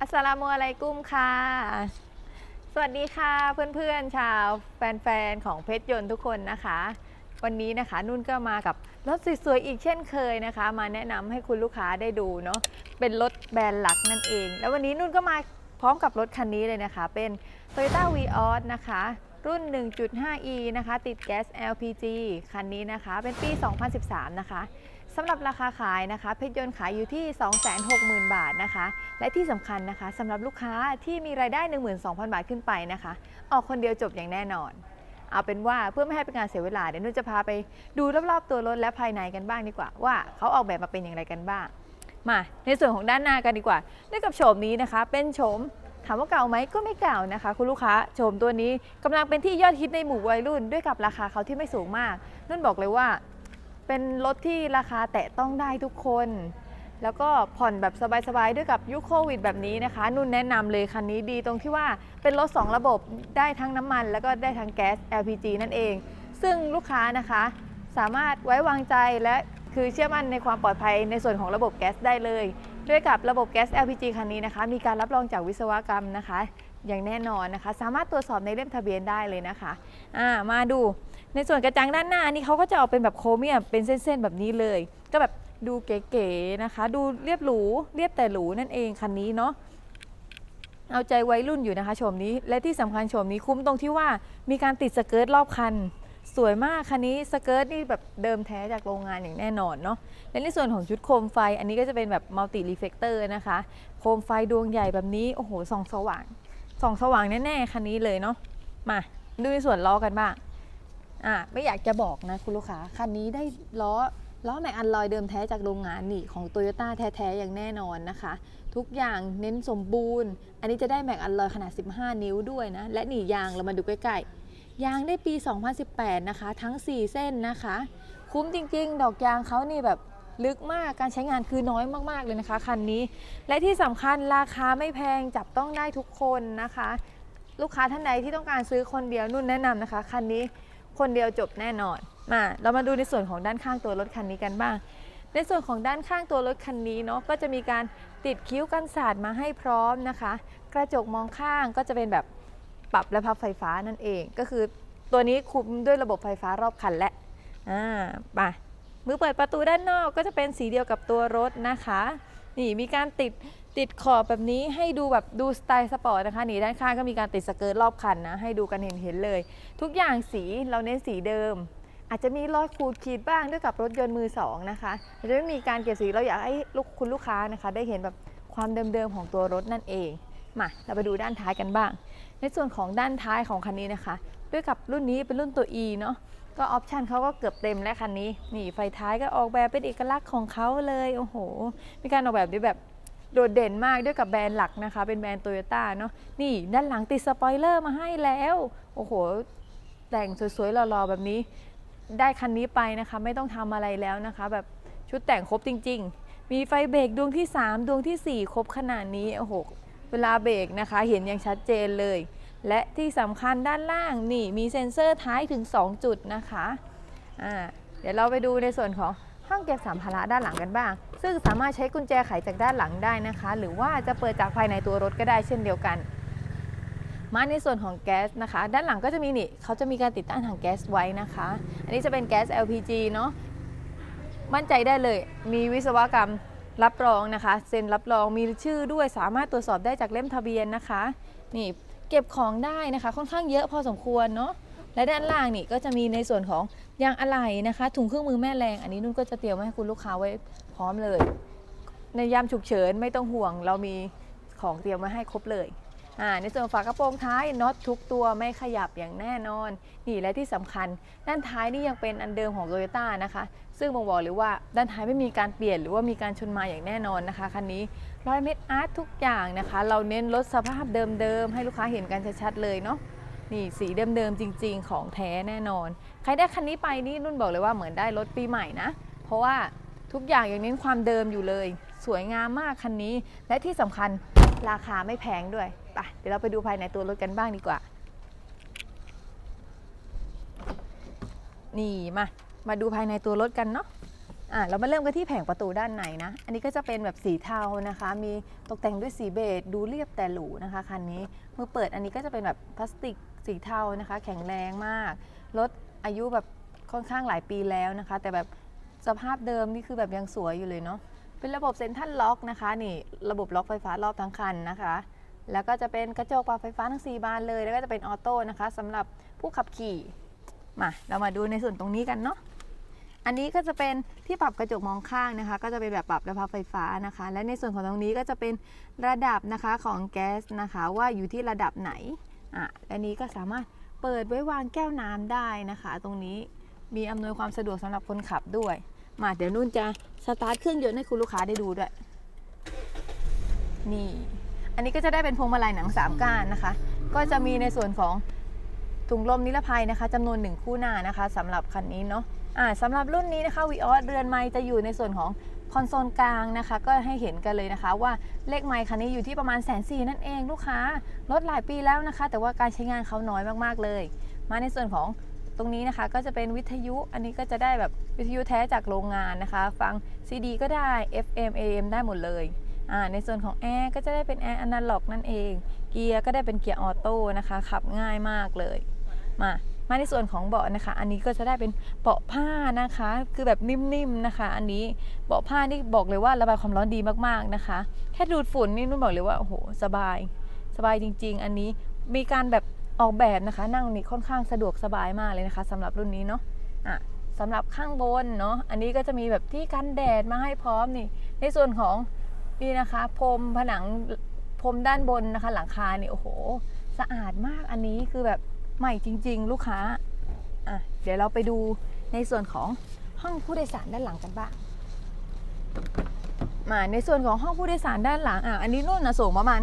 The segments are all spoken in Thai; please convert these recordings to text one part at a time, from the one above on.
อัสสลามุอะลัยกุมค่ะ สวัสดีค่ะเพื่อนๆชาวแฟนๆของเพชรยนต์ทุกคนนะคะ วันนี้นะคะนุ่นก็มากับรถสวยๆอีกเช่นเคยนะคะ มาแนะนำให้คุณลูกค้าได้ดูเนาะเป็นรถแบรนด์หลักนั่นเอง แล้ววันนี้นุ่นก็มาพร้อมกับรถคันนี้เลยนะคะ เป็น Toyota v ีออนะคะ รุ่น 1.5e นะคะ ติดแก๊ส LPG คันนี้นะคะ เป็นปี 2013 นะคะ สำหรับราคาขายนะคะ เพชรยนต์ขายอยู่ที่ 260,000 บาทนะคะ และที่สำคัญนะคะสำหรับลูกค้าที่มีรายได้ 12,000 บาทขึ้นไปนะคะ ออกคนเดียวจบอย่างแน่นอน เอาเป็นว่าเพื่อไม่ให้เป็นการเสียเวลาเดี๋ยวนุ่นจะพาไปดูรอบๆตัวรถและภายในกันบ้างดีกว่า ว่าเขาออกแบบมาเป็นอย่างไรกันบ้าง มาในส่วนของด้านหน้ากันดีกว่าด้วยกับโฉมนี้นะคะ เป็นโฉมถามว่าเก่าไหมก็ไม่เก่านะคะ คุณลูกค้าโฉมตัวนี้กำลังเป็นที่ยอดฮิตในหมู่วัยรุ่น ด้วยกับราคาเขาที่ไม่สูงมากนุ่นบอกเลยว่า เป็นรถที่ราคาแตะต้องได้ทุกคน แล้วก็ผ่อนแบบสบายๆ ด้วยกับยุคโควิดแบบนี้นะคะ นุ่นแนะนำเลยคันนี้ดีตรงที่ว่าเป็นรถ 2 ระบบได้ทั้งน้ำมัน แล้วก็ได้ทั้งแก๊ส LPG นั่นเอง ซึ่งลูกค้านะคะ สามารถไว้วางใจและคือเชื่อมั่นในความปลอดภัยในส่วนของระบบแก๊สได้เลย ด้วยกับระบบแก๊ส LPG คันนี้นะคะ มีการรับรองจากวิศวกรรมนะคะ อย่างแน่นอนนะคะ สามารถตรวจสอบในเล่มทะเบียนได้เลยนะคะอ่ามาดูในส่วนกระจังด้านหน้านี่เขาก็จะออกเป็นแบบโครเมียมเป็นเส้นๆแบบนี้เลย ก็แบบดูเก๋ๆนะคะ ดูเรียบหรูเรียบแต่หรูนั่นเองคันนี้เนาะเอาใจวัยรุ่นอยู่นะคะโฉมนี้และที่สำคัญโฉมนี้คุ้มตรงที่ว่ามีการติดสเกิร์ตรอบคัน สวยมากคันนี้สเกิร์ตนี่แบบเดิมแท้จากโรงงานอย่างแน่นอนเนาะและในส่วนของชุดโคมไฟ อันนี้ก็จะเป็นแบบมัลติรีเฟกเตอร์นะคะ โคมไฟดวงใหญ่แบบนี้โอ้โหส่องสว่าง ส่องสว่างแน่ๆคันนี้เลยเนาะมาดูในส่วนล้อกันบ้างอะไม่อยากจะบอกนะคุณลูกค้าคันนี้ได้ล้อล้อแม็กอันลอยเดิมแท้จากโรงงานนี่ของ t o y ยต้าแท้ๆอย่างแน่นอนนะคะ ทุกอย่างเน้นสมบูรณ์ อันนี้จะได้แม็กอันลอยขนาด 15 นิ้วด้วยนะ และหนียางเรามาดูใกล้ๆ ยางได้ปี 2018 นะคะ ทั้ง 4 เส้นนะคะ คุ้มจริงๆ ดอกยางเขานี่แบบ ลึกมากการใช้งานคือน้อยมากๆเลยนะคะคันนี้ และที่สำคัญราคาไม่แพงจับต้องได้ทุกคนนะคะ ลูกค้าท่านใดที่ต้องการซื้อคนเดียวนุ่นแนะนำนะคะคันนี้คนเดียวจบแน่นอนมาเรามาดูในส่วนของด้านข้างตัวรถคันนี้กันบ้าง ในส่วนของด้านข้างตัวรถคันนี้เนาะก็จะมีการติดคิ้วกันสาดมาให้พร้อมนะคะ กระจกมองข้างก็จะเป็นแบบปรับและพับไฟฟ้านั่นเอง ก็คือตัวนี้คุมด้วยระบบไฟฟ้ารอบคันและอ่าไป มือเปิดประตูด้านนอกก็จะเป็นสีเดียวกับตัวรถนะคะ นี่มีการติดติดขอบแบบนี้ให้ดูแบบดูสไตล์สปอร์ตนะคะนี่ด้านข้างก็มีการติดสเกิร์ตรอบคันนะให้ดูกันเห็นเห็นเลย ทุกอย่างสีเราเน้นสีเดิม อาจจะมีรอยขูดขีดบ้างด้วยกับรถยนต์มือสองนะคะอาจจะไม่มีการเก็บสีเราอยากให้ลูกคุณลูกค้านะคะ ได้เห็นแบบความเดิมๆของตัวรถนั่นเองมาเราไปดูด้านท้ายกันบ้าง ในส่วนของด้านท้ายของคันนี้นะคะ ด้วยกับรุ่นนี้เป็นรุ่นตัว E เนาะ ก็ออปชันเขาก็เกือบเต็มแล้วคันนี้ นี่ไฟท้ายก็ออกแบบเป็นเอกลักษณ์ของเขาเลย โอ้โห มีการออกแบบด้วยแบบโดดเด่นมากด้วยกับแบรนด์หลักนะคะ เป็นแบรนด์โตโยต้าเนาะ นี่ด้านหลังติดสปอยเลอร์มาให้แล้ว โอ้โห แต่งสวยๆหล่อๆแบบนี้ ได้คันนี้ไปนะคะ ไม่ต้องทำอะไรแล้วนะคะ แบบชุดแต่งครบจริง ๆ มีไฟเบรกดวงที่ 3 ดวงทีสี่4 ครบขนาดนี้ โอ้โห เวลาเบรกนะคะ เห็นอย่างชัดเจนเลย และที่สำคัญด้านล่างนี่มีเซ็นเซอร์ท้ายถึง 2 จุดนะคะอ่าเดี๋ยวเราไปดูในส่วนของห้องเก็บสัมภาระด้านหลังกันบ้าง ซึ่งสามารถใช้กุญแจไขจากด้านหลังได้นะคะ หรือว่าจะเปิดจากภายในตัวรถก็ได้เช่นเดียวกัน มาในส่วนของแก๊สนะคะ ด้านหลังก็จะมีนี่เขาจะมีการติดตั้งถังแก๊สไว้นะคะ อันนี้จะเป็นแก๊ส LPG เนาะมั่นใจได้เลย มีวิศวกรรมรับรองนะคะ เซ็นรับรองมีชื่อด้วยสามารถตรวจสอบได้จากเล่มทะเบียนนะคะ นี่ ก็บของได้นะคะ ค่อนข้างเยอะพอสมควรเนาะและด้านล่างนี่ก็จะมีในส่วนของยางอะไหล่นะคะ ถุงเครื่องมือแม่แรง อันนี้นุ่นก็จะเตรียมไว้ให้คุณลูกค้าไว้พร้อมเลย ในยามฉุกเฉินไม่ต้องห่วง เรามีของเตรียมไว้ให้ครบเลย ในส่วนฝากระโปรงท้ายน็อตทุกตัวไม่ขยับอย่างแน่นอน นี่และที่สำคัญ ด้านท้ายนี่ยังเป็นอันเดิมของ t o y ยต้านะคะ ซึ่งบ่งบอกเลยว่าด้านท้ายไม่มีการเปลี่ยนหรือว่ามีการชนมาอย่างแน่นอนนะคะคันนี้ร้อยเม็ดอาร์ตทุกอย่างนะคะ เราเน้นลดสภาพเดิมๆให้ลูกค้าเห็นกันชัดๆเลยเนาะนี่สีเดิมๆจริง ๆ ของแท้แน่นอน ใครได้คันนี้ไปนี่นุ่นบอกเลยว่าเหมือนได้รถปีใหม่นะ เพราะว่าทุกอย่างยังเน้นความเดิมอยู่เลย สวยงามมากคันนี้และที่สำคัญ ราคาไม่แพงด้วยไปเดี๋ยวเราไปดูภายในตัวรถกันบ้างดีกว่า นี่มา มาดูภายในตัวรถกันเนาะอะเรามาเริ่มกันที่แผงประตูด้านในนะ อันนี้ก็จะเป็นแบบสีเทานะคะ มีตกแต่งด้วยสีเบจดูเรียบแต่หรูนะคะคันนี้มือเปิดอันนี้ก็จะเป็นแบบพลาสติกสีเทานะคะ แข็งแรงมาก รถอายุแบบค่อนข้างหลายปีแล้วนะคะ แต่แบบสภาพเดิมนี่คือแบบยังสวยอยู่เลยเนาะ เป็นระบบเซ็นทรัลล็อกนะคะนี่ระบบล็อกไฟฟ้ารอบทั้งคันนะคะ แล้วก็จะเป็นกระจกปรับไฟฟ้าทั้ง 4 บานเลย แล้วก็จะเป็นออโต้นะคะสำหรับผู้ขับขี่มาเรามาดูในส่วนตรงนี้กันเนาะอันนี้ก็จะเป็นที่ปรับกระจกมองข้างนะคะ ก็จะเป็นแบบปรับระพับไฟฟ้านะคะ และในส่วนของตรงนี้ก็จะเป็นระดับนะคะของแก๊สนะคะ ว่าอยู่ที่ระดับไหนอะและนี้ก็สามารถเปิดไว้วางแก้วน้ำได้นะคะ ตรงนี้มีอำนวยความสะดวกสำหรับคนขับด้วย มาเดี๋ยวนุ่นจะสตาร์ทเครื่องยนต์ให้คุณลูกค้าได้ดูด้วย นี่ อันนี้ก็จะได้เป็นพวงมาลัยหนังสามก้านนะคะ ก็จะมีในส่วนของถุงลมนิรภัยนะคะจำนวนหนึ่งคู่หน้านะคะสำหรับคันนี้เนาะอ่าสำหรับรุ่นนี้นะคะวีออสเรือนไม้จะอยู่ในส่วนของคอนโซลกลางนะคะ ก็ให้เห็นกันเลยนะคะ ว่าเลขไมค์คันนี้อยู่ที่ประมาณแสนสี่นั่นเองลูกค้ารถหลายปีแล้วนะคะ แต่ว่าการใช้งานเขาน้อยมากๆเลย มาในส่วนของ ตรงนี้นะคะก็จะเป็นวิทยุอันนี้ก็จะได้แบบวิทยุแท้จากโรงงานนะคะ ฟัง CD ก็ได้ FM AM ได้หมดเลยในส่วนของแอร์ก็จะได้เป็นแอร์อนาล็อกนั่นเอง เกียร์ก็ได้เป็นเกียร์ออโต้นะคะขับง่ายมากเลยมามาในส่วนของเบาะนะคะ อันนี้ก็จะได้เป็นเบาะผ้านะคะ คือแบบนิ่มๆนะคะ อันนี้เบาะผ้านี่บอกเลยว่าระบายความร้อนดีมากๆนะคะ แค่ดูดฝุ่นนี่นุ่นบอกเลยว่าโอ้โหสบาย สบายจริง ๆ อันนี้มีการแบบ ออกแบบนะคะนั่งนี่ค่อนข้างสะดวกสบายมากเลยนะคะสำหรับรุ่นนี้เนาะอะสำหรับข้างบนเนาะอันนี้ก็จะมีแบบที่กันแดดมาให้พร้อมนี่ ในส่วนของนี่นะคะพรมผนังพรมด้านบนนะคะ หลังคานี่โอ้โห สะอาดมากอันนี้คือแบบใหม่จริง ๆ ลูกค้าอะเดี๋ยวเราไปดูในส่วนของห้องผู้โดยสารด้านหลังกันบ้าง มาในส่วนของห้องผู้โดยสารด้านหลังอะอันนี้นุ่นนะสูงประมาณ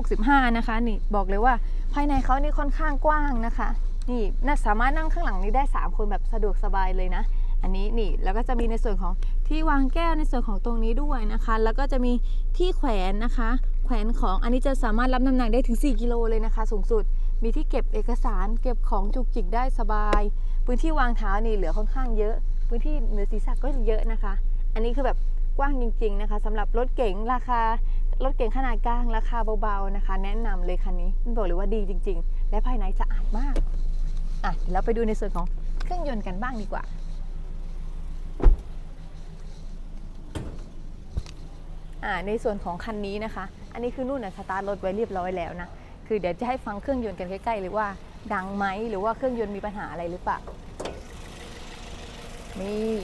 165 นะคะ นี่บอกเลยว่าภายในเขานี่ค่อนข้างกว้างนะคะ นี่น่าสามารถนั่งข้างหลังนี้ได้ 3 คนแบบสะดวกสบายเลยนะ อันนี้นี่แล้วก็จะมีในส่วนของที่วางแก้วในส่วนของตรงนี้ด้วยนะคะ แล้วก็จะมีที่แขวนนะคะ แขวนของอันนี้จะสามารถรับน้ำหนักได้ถึง 4 กิโลเลยนะคะ สูงสุดมีที่เก็บเอกสารเก็บของจุกจิกได้สบาย พื้นที่วางเท้านี่เหลือค่อนข้างเยอะ พื้นที่เหนือศีรษะก็เยอะนะคะ อันนี้คือแบบ กว้างจริง ๆ นะคะสำหรับรถเก๋งราคารถเก๋งขนาดกลางราคาเบาๆนะคะ แนะนำเลยคันนี้บอกเลยว่าดีจริง ๆ และภายในสะอาดมากอะเดี๋ยวเราไปดูในส่วนของเครื่องยนต์กันบ้างดีกว่าอ่าในส่วนของคันนี้นะคะ อันนี้คือนุ่นนะสตาร์ทรถไว้เรียบร้อยแล้วนะ คือเดี๋ยวจะให้ฟังเครื่องยนต์กันใกล้ๆเลยว่า ดังไหมหรือว่าเครื่องยนต์มีปัญหาอะไรหรือเปล่า นี่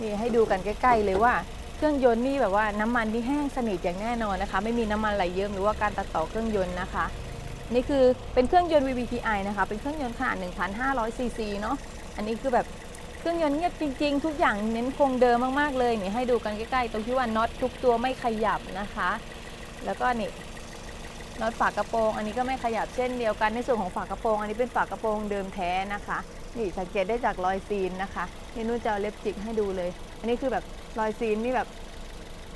นี่ให้ดูกันใกล้ ๆ เลยว่า เครื่องยนต์นี่แบบว่าน้ำมันที่แห้งสนิทอย่างแน่นอนนะคะ ไม่มีน้ำมันไหลเยิ้มหรือว่าการตัดต่อเครื่องยนต์นะคะ นี่คือเป็นเครื่องยนต์ VVTi นะคะ เป็นเครื่องยนต์ขนาด 1,500 ซีซีเนาะอันนี้คือแบบเครื่องยนต์เงียบจริง ๆ ทุกอย่างเน้นคงเดิมมากๆเลยนี่ให้ดูกันใกล้ๆตรงที่ว่าน็อตทุกตัวไม่ขยับนะคะ แล้วก็นี่น็อตฝากระโปรง อันนี้ก็ไม่ขยับเช่นเดียวกันในส่วนของฝากระโปรง อันนี้เป็นฝากระโปรงเดิมแท้นะคะ นี่สังเกตได้จากรอยซีนนะคะนี่นุ่นจะเอาเล็บจิกให้ดูเลย อันนี้คือแบบ รอยซีนนี่แบบ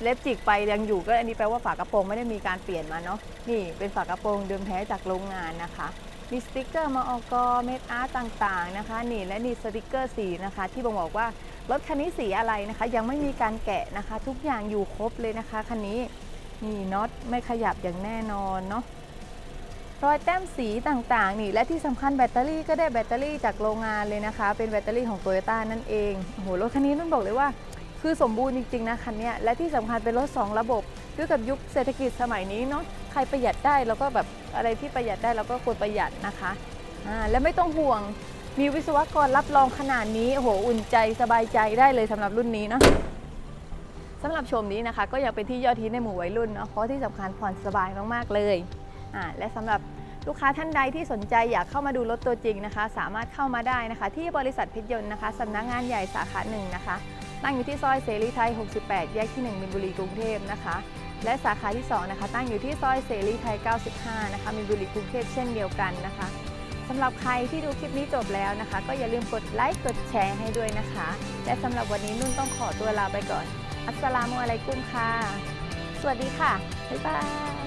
เล็บจิกไปยังอยู่ก็อันนี้แปลว่าฝากระโปรงไม่ได้มีการเปลี่ยนมาเนาะนี่เป็นฝากระโปรงเดิมแท้จากโรงงานนะคะ มีสติกเกอร์มาออกเมดอาร์ตต่างๆนะคะ นี่และนี่สติกเกอร์สีนะคะ ที่บ่งบอกว่ารถคันนี้สีอะไรนะคะ ยังไม่มีการแกะนะคะ ทุกอย่างอยู่ครบเลยนะคะคันนี้นี่น็อตไม่ขยับอย่างแน่นอนเนาะรอยแต้มสีต่างๆ นี่ และที่สำคัญแบตเตอรี่ก็ได้แบตเตอรี่จากโรงงานเลยนะคะ เป็นแบตเตอรี่ของโตโยต้านั่นเองโอ้โหรถคันนี้นุ่นบอกเลยว่า คือสมบูรณ์จริง ๆ นะคันนี้และที่สำคัญเป็นรถ 2 ระบบด้วยกับยุคเศรษฐกิจสมัยนี้เนาะใครประหยัดได้แล้วก็แบบอะไรที่ประหยัดได้เราก็ควรประหยัดนะคะอ่าและไม่ต้องห่วงมีวิศวกรรับรองขนาดนี้โอ้โหอุ่นใจสบายใจได้เลยสำหรับรุ่นนี้เนาะสำหรับชมนี้นะคะ ก็ยังเป็นที่ยอดฮิตในหมู่วัยรุ่นเนาะเพราะที่สำคัญผ่อนสบายมากๆเลยอ่าและสำหรับลูกค้าท่านใดที่สนใจอยากเข้ามาดูรถตัวจริงนะคะ สามารถเข้ามาได้นะคะ ที่บริษัทเพชรยนต์นะคะสำนักงานใหญ่สาขาหนึ่งนะคะ ตั้งอยู่ที่ซอยเสรีไทย 68 แยกที่ 1 มินบุรีกรุงเทพนะคะ และสาขาที่2นะคะตั้งอยู่ที่ซอยเสรีไทย 95 นะคะมินบุรีกรุงเทพเช่นเดียวกันนะคะสำหรับใครที่ดูคลิปนี้จบแล้วนะคะ ก็อย่าลืมกดไลค์กดแชร์ให้ด้วยนะคะ และสำหรับวันนี้นุ่นต้องขอตัวลาไปก่อน อัสสลามุอะลัยกุมค่ะ สวัสดีค่ะ บ๊ายบาย